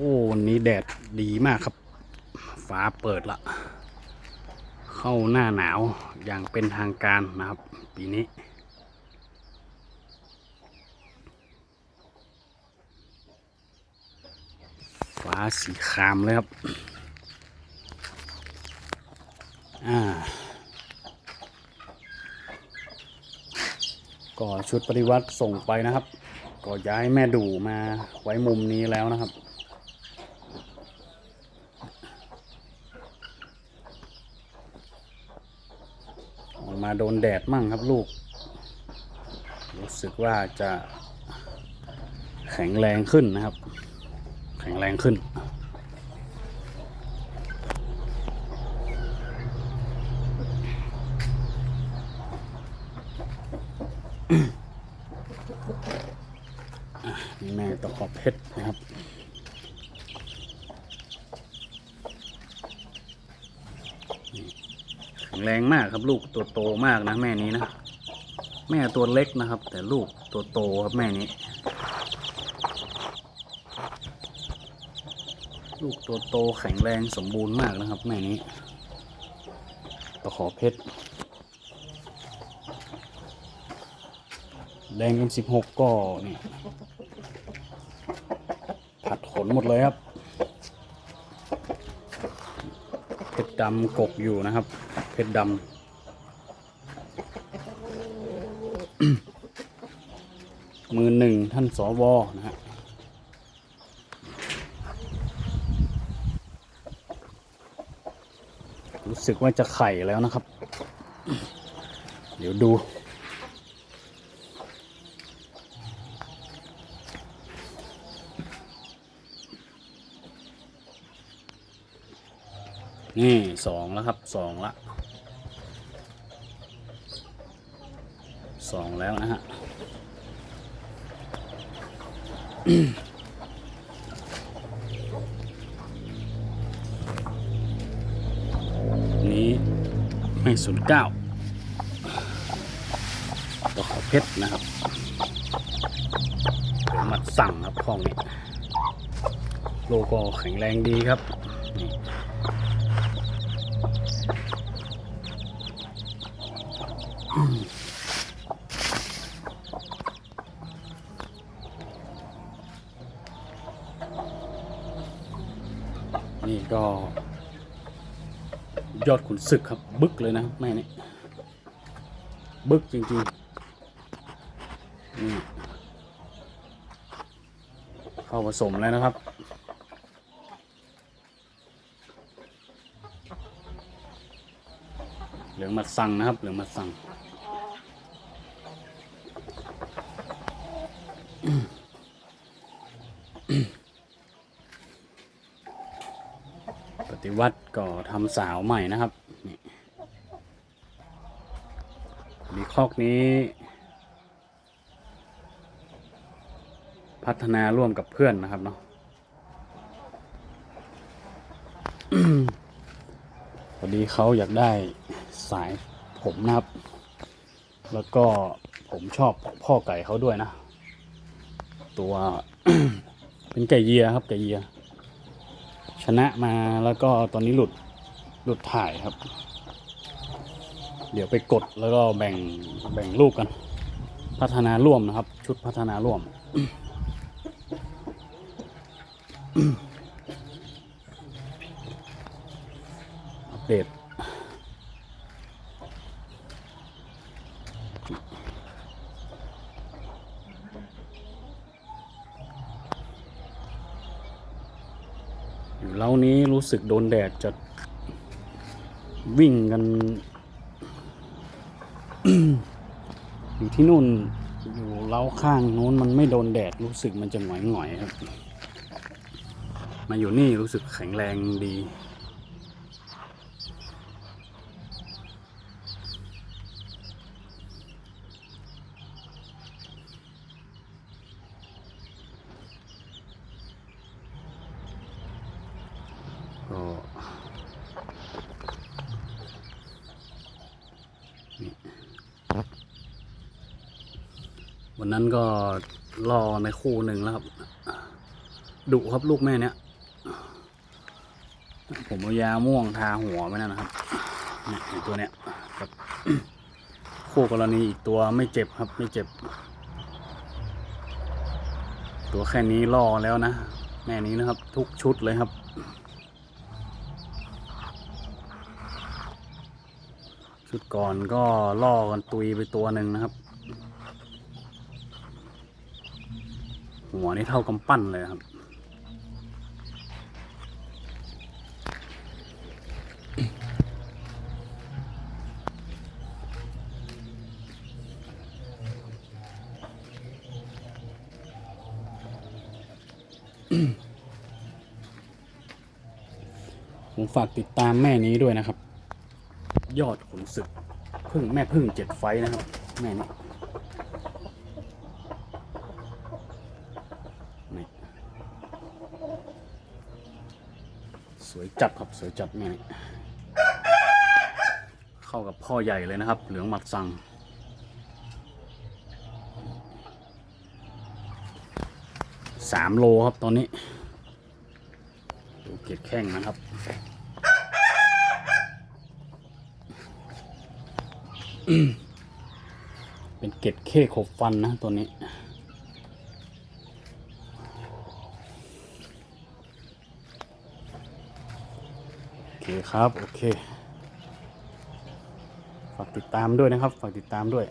โอ้วันนี้แดดดีมากครับ ฟ้าเปิดละ เข้าหน้าหนาวอย่างเป็นทางการนะครับ ปีนี้ ฟ้าสีครามเลยครับ อ่า ก็ชุดปฏิวัติส่งไปนะครับ ก็ย้ายแม่ดูมาไว้มุมนี้แล้วนะครับ ออก มาโดนแดดมั่งครับลูก รู้สึกว่าจะแข็งแรงขึ้นนะครับ แข็งแรงขึ้นแม่ตะขอบเพชรนะครับ แข็ งแรงมากครับลูกตัวโตมากนะแม่นี้นะ แม่ตัวเล็กนะครับ แต่ลูกตัวโตครับแม่นี้ ลูกตัวโตแข็งแรงสมบูรณ์มากนะครับ แม่นี้ตะขอเพชรแดงกันสิบหกก็นี่ผัดขนหมดเลยครับเพชรดำกกอยู่นะครับ เพชรดำมือหนึ่งท่านสวนะฮะรู้สึกว่าจะไข่แล้วนะครับ เดี๋ยวดู นี่สองแล้วครับสองละ สองแล้วนะฮะนี้ไม่ศูนย์เก้าตัวขอเพชรนะครับมัดสั่งครับห้องนี้โลโก้แข็งแรงดีครับนี่ นี่ก็ ยอดขุนศึกครับบึกเลยนะแม่นี่บึกจริงๆนี่เข้าผสมแล้วนะครับเหลืองมัดสั่งนะครับเหลืองมัดสั่ง ปฏิ วัติก็ทำสาวใหม่นะครับนี่มีคอกนี้ พัฒนาร่วมกับเพื่อนนะครับเนาะพอดีเขาอยากได้สายผมนะครับ แล้วก็ผมชอบพ่อไก่เขาด้วยนะ ตัวเป็นไก่เยียครับไก่เยีย ชนะมาแล้วก็ตอนนี้หลุดหลุดถ่ายครับ เดี๋ยวไปกดแล้วก็แบ่งแบ่งลูกกัน พัฒนาร่วมนะครับ ชุดพัฒนาร่วม อัปเดต อยู่เล้านี้รู้สึกโดนแดดจะวิ่งกัน อยู่ที่นู่นอยู่เล้าข้างนู้นมันไม่โดนแดดรู้สึกมันจะหงอยหงอยๆครับ มาอยู่นี่รู้สึกแข็งแรงดี วันนั้นก็รอในคู่หนึ่งแล้วครับ ดุครับลูกแม่เนี้ย ผมเอายาม่วงทาหัวไว้นั่นนะครับนี่ตัวเนี้ยกับคู่กรณีอีกตัวไม่เจ็บครับไม่เจ็บ ตัวแค่นี้ล่อแล้วนะ แม่นี้นะครับ ทุกชุดเลยครับ ชุดก่อนก็ล่อกันตุยไปตัวหนึ่งนะครับ หัวนี่เท่ากำปั้นเลยครับ ผมฝากติดตามแม่นี้ด้วยนะครับ ยอดขุนศึกพึ่งแม่พึ่งเจ็ดไฟนะครับ แม่นี้นี่สวยจัดครับสวยจัดแม่นี้เข้ากับพ่อใหญ่เลยนะครับ เหลืองหมัดสั่งสามโลครับตอนนี้ดูเกล็ดแข้งนะครับ เป็นเกล็ดเข้ขบฟันนะตัวนี้ โอเคครับ โอเค ฝากติดตามด้วยนะครับ ฝากติดตามด้วย